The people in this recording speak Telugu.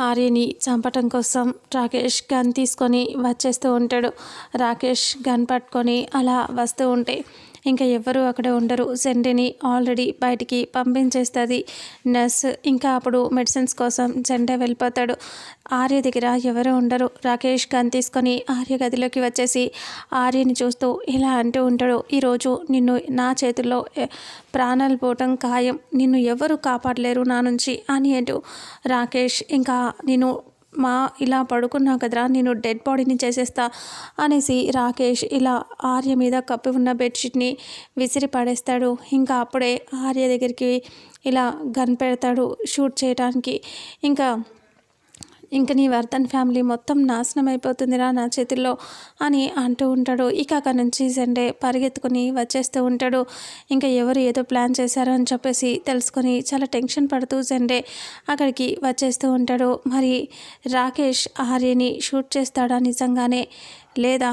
ఆర్యని చంపటం కోసం రాకేష్ గన్ తీసుకొని వచ్చేస్తూ ఉంటాడు. రాకేష్ గన్ పట్టుకొని అలా వస్తూ ఉంటే ఇంకా ఎవరు అక్కడ ఉండరు. జెండేని ఆల్రెడీ బయటికి పంపించేస్తుంది. నర్స్ ఇంకా అప్పుడు మెడిసిన్స్ కోసం జెండా వెళ్ళిపోతాడు. ఆర్య దగ్గర ఎవరు ఉండరు. రాకేష్ గన్ తీసుకొని ఆర్య గదిలోకి వచ్చేసి ఆర్యని చూస్తూ ఇలా అంటూ ఉంటాడు. ఈరోజు నిన్ను నా చేతుల్లో ప్రాణాలు పోవటం ఖాయం. నిన్ను ఎవరు కాపాడలేరు నా నుంచి అని అంటూ రాకేష్ ఇంకా నేను మా ఇలా పడుకున్నా కదరా నేను డెడ్ బాడీని చేసేస్తా అనేసి రాకేష్ ఇలా ఆర్య మీద కప్పి ఉన్న బెడ్షీట్ని విసిరి పడేస్తాడు. ఇంకా అప్పుడే ఆర్య దగ్గరికి ఇలా గన్ పెడతాడు షూట్ చేయడానికి ఇంకా ఇంక నీ వర్ధన్ ఫ్యామిలీ మొత్తం నాశనం అయిపోతుందిరా నా చేతిలో అని అంటూ ఉంటాడు. ఇక అక్కడి నుంచి సండే పరిగెత్తుకుని వచ్చేస్తూ ఉంటాడు. ఇంకా ఎవరు ఏదో ప్లాన్ చేశారో అని చెప్పేసి తెలుసుకొని చాలా టెన్షన్ పడుతూ సండే అక్కడికి వచ్చేస్తూ ఉంటాడు. మరి రాకేష్ ఆర్యని షూట్ చేస్తాడా నిజంగానే లేదా